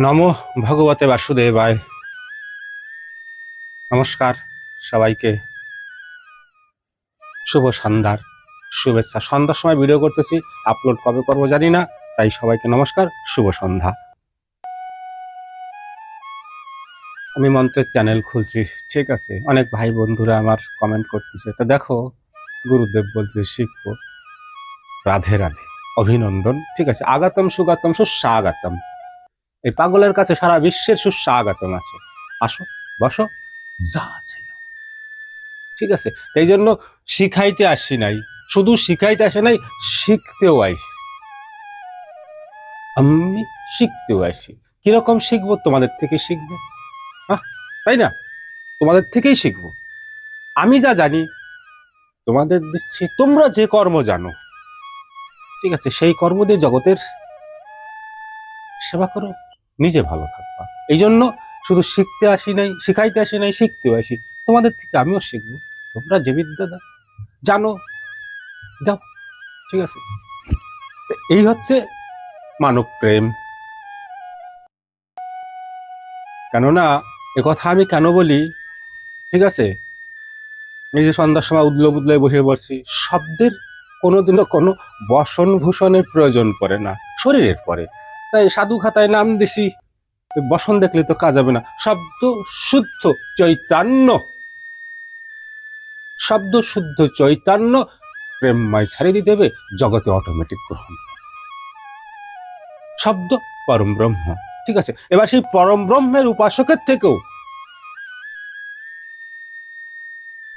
নমো ভগবতে বাসুদেবায়। নমস্কার সবাইকে। শুভ সন্ধ্যার শুভেচ্ছা। সন্ধ্যার সময় ভিডিও করতেছি আপলোড কবে করব জানি না, তাই সবাইকে নমস্কার, শুভ সন্ধ্যা। আমি মন্ত্রের চ্যানেল খুলছি, ঠিক আছে? অনেক ভাই বন্ধুরা আমার কমেন্ট করতেছে, তো দেখো, গুরুদেব বলতে শিখব রাধে রাধে, অভিনন্দন। ঠিক আছে, আগাতম সুগাতম সুস্বাগতম। এই পাগলের কাছে সারা বিশ্বের সুস্বাগতম আছে। আসো, বসো, যা আছে ঠিক আছে? এই জন্য শিখাইতে আসি নাই। শুধু শিখাইতে আসে নাই, শিখতেও আইসি। আমি শিখতেও আইসি। কীরকম শিখব তোমাদের থেকে শিখব? তাই না? তোমাদের থেকেই শিখব। আমি যা জানি, তোমাদের দিচ্ছি। তোমরা যে কর্ম জানো। ঠিক আছে? সেই কর্ম দিয়ে জগতের সেবা করো। নিজে ভালো থাকবা। এই জন্য শুধু শিখতে আসি নাই, শিখাইতে আসি নাই, শিখতেও আসি। তোমাদের থেকে আমিও শিখব। তোমরা যে বিদ্যা দাও। জানো, যাও। ঠিক আছে? এই হচ্ছে মানব প্রেম। কেননা কথা আমি কেন বলি? ঠিক আছে? এই যে সন্ধ্যার সময় উদলো বুদলে বসে পড়ছি, শব্দের কোনোদিনও কোনো বসন ভূষণের প্রয়োজন পড়ে না, শরীরের পরে। তাই সাধু খাতায় নাম দিছি। বসন দেখলে তো কাজ হবে না। শব্দ শুদ্ধ চৈতন্য। শব্দ শুদ্ধ চৈতন্য। প্রেমময় ছাড়িয়ে দিতে হবে, জগতে অটোমেটিক গ্রহণ শব্দ পরম ব্রহ্ম। ঠিক আছে, এবার সেই পরম ব্রহ্মের উপাসকের থেকেও।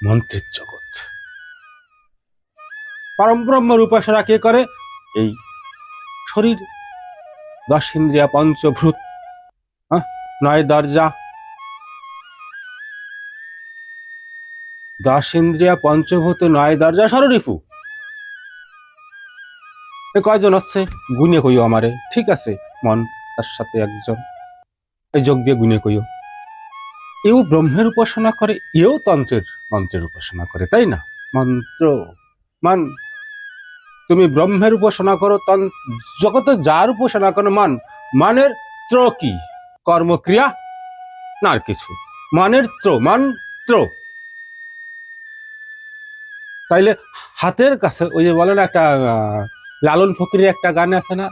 মন্ত্রের জগৎ। পরম ব্রহ্মের উপাসনা কে করে? এই শরীর দশ ইন্দ্রিয়া পঞ্চভূত। হ্যাঁ, নয় দরজা। দশ ইন্দ্রিয়া পঞ্চভূত নয় দরজা সররিফু এ কয়জন হচ্ছে? গুনে কইও আমারে ঠিক আছে মন তার সাথে একজন। যোগ দিয়ে গুনে কইও। এও ব্রহ্মের উপাসনা করে এও তন্ত্রের মন্ত্রের উপাসনা করে তাই না? মন্ত্র মান তুমি ব্রহ্মের উপাসনা করো, তন জগতে যার উপাসনা করো, মান, মানের ত্র কি? কর্মক্রিয়া? না আর কিছু। মানের ত্র মন্ত্র তাইলে হাতের কাছে, ওই যে বলে না একটা লালন ফকিরের একটা গান আছে না?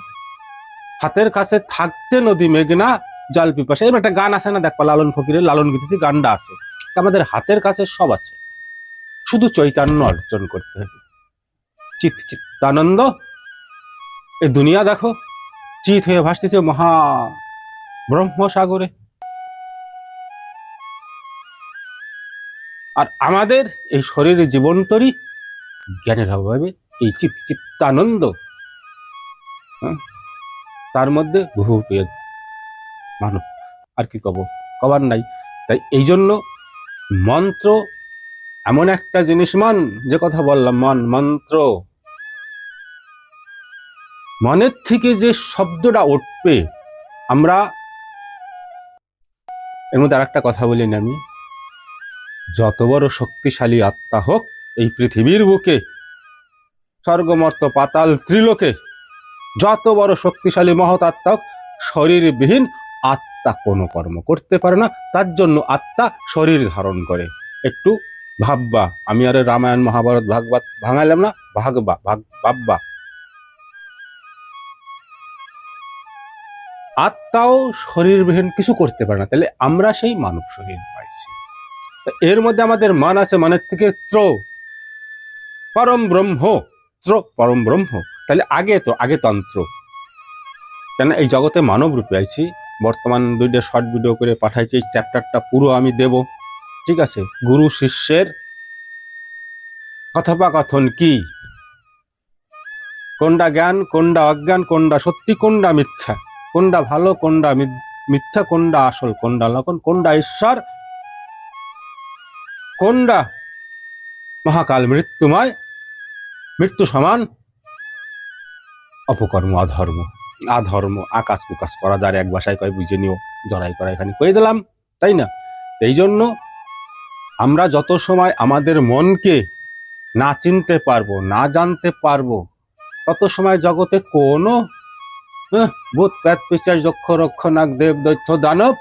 হাতের কাছে থাকতে নদী মেঘনা জল পিপাসা। এরকম একটা গান আছে না, দেখবা লালন ফকিরের লালন গীতিতে গানটা আছে। আমাদের হাতের কাছে সব আছে। শুধু চৈতন্য অর্জন করতে হবে। চিত চিত্তানন্দ। এই দুনিয়া দেখো চিত হয়ে ভাসতেছে মহা ব্রহ্মসাগরে। আর আমাদের এই শরীরে জীবন্তরী জ্ঞানের অভাবে এই চিত চিত্তানন্দ। হ্যাঁ, তার মধ্যে বহু পেয়ে মানব আর কি কব কবার নাই। তাই এই জন্য মন্ত্র এমন একটা জিনিস মন যে কথা বললাম মন মন্ত্র। মনের থেকে যে শব্দটা উঠবে, আমরা এর মধ্যে আর একটা কথা বলি আমি। যত বড় শক্তিশালী আত্মা হোক, এই পৃথিবীর বুকে, স্বর্গমর্ত পাতাল ত্রিলোকে, যত বড় শক্তিশালী মহৎ আত্মা হোক, শরীরবিহীন আত্মা কোনো কর্ম করতে পারে না, তার জন্য আত্মা শরীর ধারণ করে। একটু ভাববা, আমি আরে রামায়ণ, মহাভারত, ভাগবত ভাঙাইলাম না, ভাগবা, ভাগ, ভাববা। আত্মাও শরীরবিহীন কিছু করতে পারে না। তাহলে আমরা সেই মানব শরীর পাইছি এর মধ্যে আমাদের মান আছে মানের থেকে ত্র। পরম ব্রহ্ম, ত্র পরম ব্রহ্ম। তাহলে আগে তো, আগে তন্ত্র। কেন এই জগতে মানব রূপে আইছি, বর্তমান দুইটা শর্ট ভিডিও করে পাঠাইছি, এই চ্যাপ্টারটা পুরো আমি দেব। ঠিক আছে? গুরু শিষ্যের কথোপকথন কি? কোনটা জ্ঞান, কোনটা অজ্ঞান, কোনটা সত্যি, কোনটা মিথ্যা? কোনটা ভালো কোনটা মিথ্যা কোনটা আসল কোনটা লক্ষণ কোনটা ঈশ্বর কোনটা মহাকাল মৃত্যুময়, মৃত্যু সমান, অপকর্ম, অধর্ম, আধর্ম, আকাশ কুকাশ করা যার এক ভাষায় কয়, বুঝে নিও, জড়াই করা এখানে কয়ে দিলাম, তাই না? এই জন্য আমরা যত সময় আমাদের মনকে না চিনতে পারব, না জানতে পারব, তত সময় জগতে কোনো ভূত প্যাত পিচার যক্ষ, রক্ষ, নাগ, দেব, দৈত্য, দানব,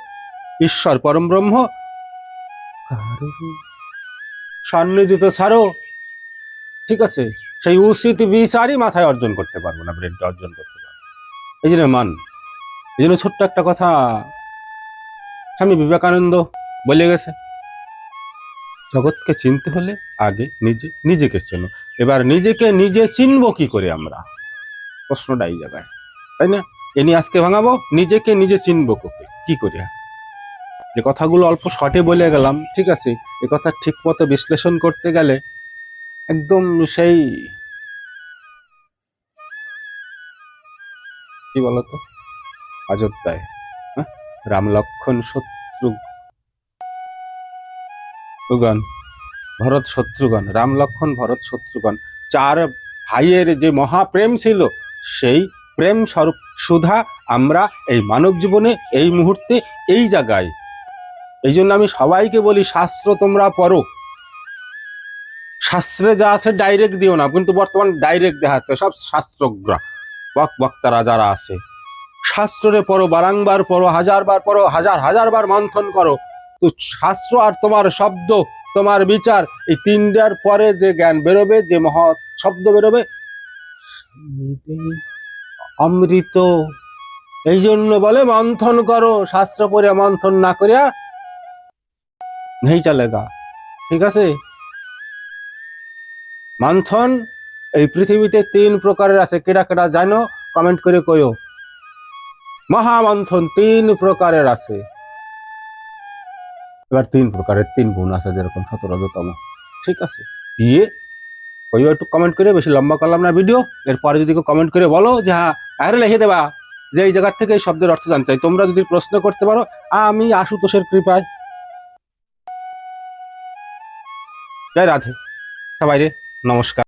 ঈশ্বর, পরম ব্রহ্ম। কারোর সান্নিধ্য তো ছাড়ো। ঠিক আছে, সেই উচিত বিচারই মাথায় অর্জন করতে পারব না, ব্রেনটা অর্জন করতে পারব এই জন্য মান, এই জন্য ছোট্ট একটা কথা। স্বামী বিবেকানন্দ বলে গেছে, জগৎকে চিনতে হলে আগে নিজে, নিজেকে চেনো। এবার নিজেকে নিজে চিনবো কি করে আমরা? প্রশ্নটা এই জায়গায়। তাই না? এ নিয়ে আজকে ভাঙাবো, নিজেকে নিজে চিনবো কোকে কি করে যে কথাগুলো অল্প শর্টে বলে গেলাম, ঠিক আছে? এ কথা ঠিক মতো বিশ্লেষণ করতে গেলে একদম সেই কি বলতো? অযোধ্যায় হ্যাঁ? রাম লক্ষণ শত্রুগণ ভরত শত্রুগণ রাম লক্ষণ, ভরত শত্রুগণ চার ভাইয়ের যে মহাপ্রেম ছিল, সেই প্রেম স্বরূপ সুধা, আমরা এই মানব জীবনে এই মুহূর্তে এই জায়গায়। এই জন্য আমি সবাইকে বলি, শাস্ত্র তোমরা পড়ো। শাস্ত্রে যা আছে ডাইরেক্ট দিও না, কিন্তু বর্তমান ডাইরেক্ট দেখাচ্ছে সব শাস্ত্রজ্ঞরা, বক বক্তারা যারা আছে। শাস্ত্রে পড়ো, বারাংবার পড়ো, হাজারবার পড়ো, হাজার, হাজারবার মন্থন করো। তো শাস্ত্র আর তোমার শব্দ, তোমার বিচার, এই তিনটার পরে যে জ্ঞান বেরোবে, যে মহৎ শব্দ বেরোবে অমৃত। এই জন্য বলে, মন্থন করো, শাস্ত্র পড়ে মন্থন না করিয়া নেই চলেগা ঠিক আছে? মন্থন, এই পৃথিবীতে তিন প্রকারের আছে। কেটা কেটা জানো? কমেন্ট করে কইও। মহামন্থন তিন প্রকারের আছে। এবার তিন প্রকারের তিন গুণ আছে, যেরকম সতেরোতম ঠিক আছে? দিয়ে ওই একটু কমেন্ট করে, বেশি লম্বা করলাম না ভিডিও এরপরে যদি কেউ কমেন্ট করে বলো যে হ্যাঁ আরে লিখে দেবা, যে এই জায়গার থেকে এই শব্দের অর্থ জানতে চাই। তোমরা যদি প্রশ্ন করতে পারো, আমি আশুতোষের কৃপায় জয় রাধে। সবাই রে নমস্কার।